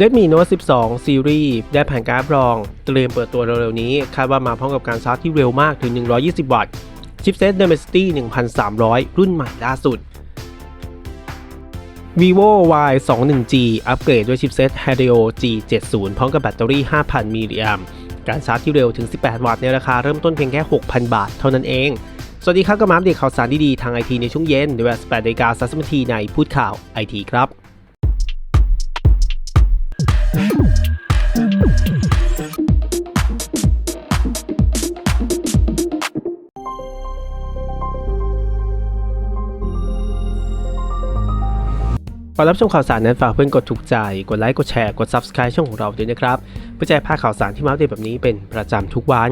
Redmi Note 12 Series ได้แผงการ์ดรอง เตรียมเปิดตัวเร็วๆนี้ คาดว่ามาพร้อมกับการชาร์จที่เร็วมากถึง 120 วัตต์ ชิปเซต Dimensity 1300 รุ่นใหม่ล่าสุด vivo y 2 1 g อัปเกรดด้วยชิปเซต Helio G70 พร้อมกับแบตเตอรี่ 5,000 มิลลิแอมป์การชาร์จที่เร็วถึง 18 วัตต์ในราคาเริ่มต้นเพียงแค่ 6,000 บาทเท่านั้นเอง สวัสดีครับก็มาอัปเดตข่าวสารดีๆ ทางไอทีในช่วงเย็นในเวลา18นาฬิกา30นาทีในพูดข่าวไอทีครับ ก่อนรับชมข่าวสารนั้นฝากเพื่อนกดถูกใจ กดไลค์ กดแชร์ กด Subscribe ช่องของเราด้วยนะครับ เพื่อจะพาข่าวสารที่มาอัปเดตแบบนี้เป็นประจำทุกวัน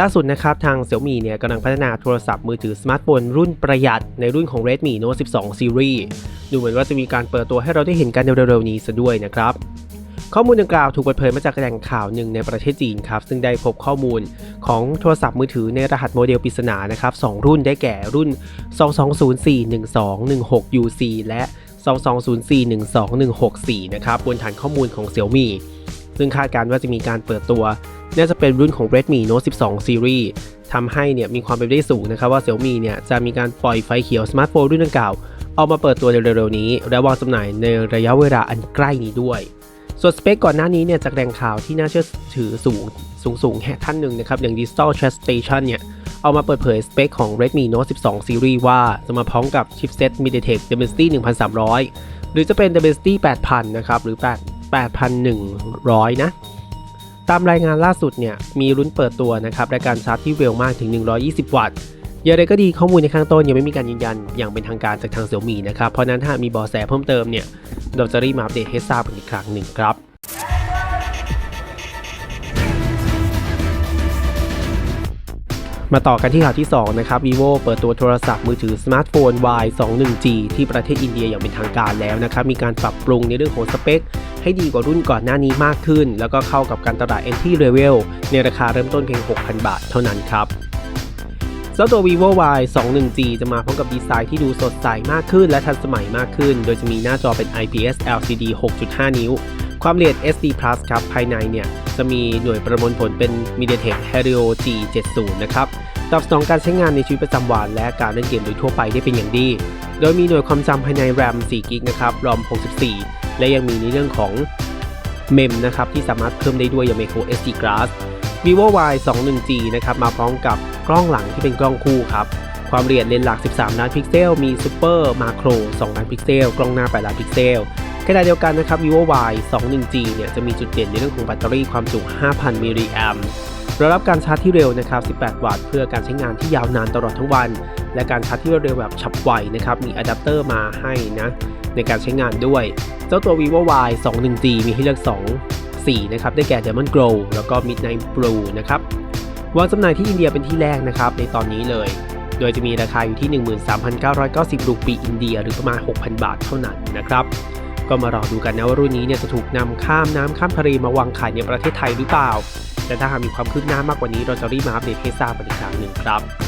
ล่าสุดนะครับ ทาง Xiaomi เนี่ยกำลังพัฒนาโทรศัพท์มือถือสมาร์ทโฟนรุ่นประหยัดในรุ่นของ Redmi Note 12 Series ดูเหมือนว่าจะมีการเปิดตัวให้เราได้เห็นกันในเร็วๆนี้ซะด้วยนะครับข้อมูลดังกล่าวถูกเปิดเผยมาจากแหล่งข่าวหนึ่งในประเทศจีนครับ ซึ่งได้พบข้อมูลของโทรศัพท์มือถือในรหัสโมเดลปริศนานะครับสองรุ่นได้แก่รุ่น 22041216UC และ 22041216นะครับบนฐานข้อมูลของ Xiaomi ซึ่งคาดการณ์ว่าจะมีการเปิดตัว น่าจะเป็นรุ่นของ Redmi Note 12 Series ทำให้เนี่ยมีความเป็นไปได้สูงนะครับว่า Xiaomi เนี่ยจะมีการปล่อยไฟเขียวสมาร์ทโฟนรุ่นดังกล่าวออกมาเปิดตัวในเร็วๆนี้ และวางจำหน่ายในระยะเวลาอันใกล้นี้ด้วย ส่วนสเปคก่อนหน้านี้เนี่ยจากแหล่งข่าวที่น่าเชื่อถือสูงสูงสูงแห่ท่านหนึ่งนะครับอย่าง Digital Trust Station เนี่ย เอามาเปิดเผยสเปคของ Redmi Note 12 Series ว่าจะมาพร้อมกับชิปเซ็ต MediaTek Dimensity 1300 หรือจะเป็น Dimensity 8000 นะครับ หรือ8 8100 นะ ตามรายงานล่าสุดเนี่ย มีรุ่นเปิดตัวนะครับและการชาร์จที่เร็วมากถึง 120 วัตต์อย่างไรก็ดีข้อมูลในข้างต้นยังไม่มีการยืนยันอย่างเป็นทางการจากทาง Xiaomi นะครับ เพราะนั้นถ้ามีเบอแสเพิ่มเติมเนี่ยเราจะรีบมาอัปเดตให้ทราบกันอีกครั้งหนึ่งครับ มาต่อกันที่ข่าวที่ 2 นะครับ vivo เปิดตัวโทรศัพท์มือถือสมาร์ทโฟน Y 2 1 G ที่ประเทศอินเดียอย่างเป็นทางการแล้วนะครับ มีการปรับปรุงในเรื่องของสเปค ให้ดีกว่ารุ่นก่อนหน้านี้มากขึ้น แล้วก็เข้ากับการตลาด entry level ในราคาเริ่มต้นเพียง 6,000 บาทเท่านั้นครับเจ้าตัว vivo y 2 1 g จะมาพร้อมกับดีไซน์ที่ดูสดใสมากขึ้น และทันสมัยมากขึ้น โดยจะมีหน้าจอเป็น IPS LCD 6.5 นิ้ว ความละเอียด SD Plus ครับ ภายในเนี่ย จะมีหน่วยประมวลผลเป็น MediaTek Helio G70 นะครับ ตอบสนองการใช้งานในชีวิตประจำวัน และการเล่นเกมโดยทั่วไปได้เป็นอย่างดี โดยมีหน่วยความจำภายใน RAM 4 g b นะครับ ROM 64 และยังมีในเรื่องของ MEM นะครับ ที่สามารถเพิ่มได้ด้วยอย่าง Micro SD Glass vivo y 2 1 g นะครับ มาพร้อมกับกล้องหลังที่เป็นกล้องคู่ครับ ความละเอียดเลนส์หลัก 13 ล้านพิกเซล มี Super Macro 2 ล้านพิกเซล กล้องหน้า 8 ล้านพิกเซล ขณะเดียวกันนะครับ vivo y 2 1 g เนี่ยจะมีจุดเด่นในเรื่องของแบตเตอรี่ความจุ5,000มิลลิแอมรองรับการชาร์จที่เร็วนะครับ 18 วัตต์ เพื่อการใช้งานที่ยาวนานตลอดทั้งวัน และการชาร์จที่รวดเร็วแบบฉับไวนะครับ มีอะแดปเตอร์มาให้นะ ในการใช้งานด้วย เจ้าตัว vivo y 2 1 g มีให้เลือก2สีนะครับ ได้แก่ Diamond Glow แล้วก็ Midnight Blue นะครับวางจำหน่ายที่อินเดียเป็นที่แรกนะครับ ในตอนนี้เลย โดยจะมีราคาอยู่ที่ 13,990 รูปีอินเดีย หรือประมาณ 6,000 บาทเท่านั้นนะครับ ก็มารอดูกันนะว่ารุ่นนี้เนี่ยจะถูกนำข้ามน้ำข้ามทะเลมาวางขายในประเทศไทยหรือเปล่า และถ้าหากมีความคืบหน้ามากกว่านี้เราจะรีบมาอัปเดตให้ทราบกันอีกครั้งหนึ่งครับ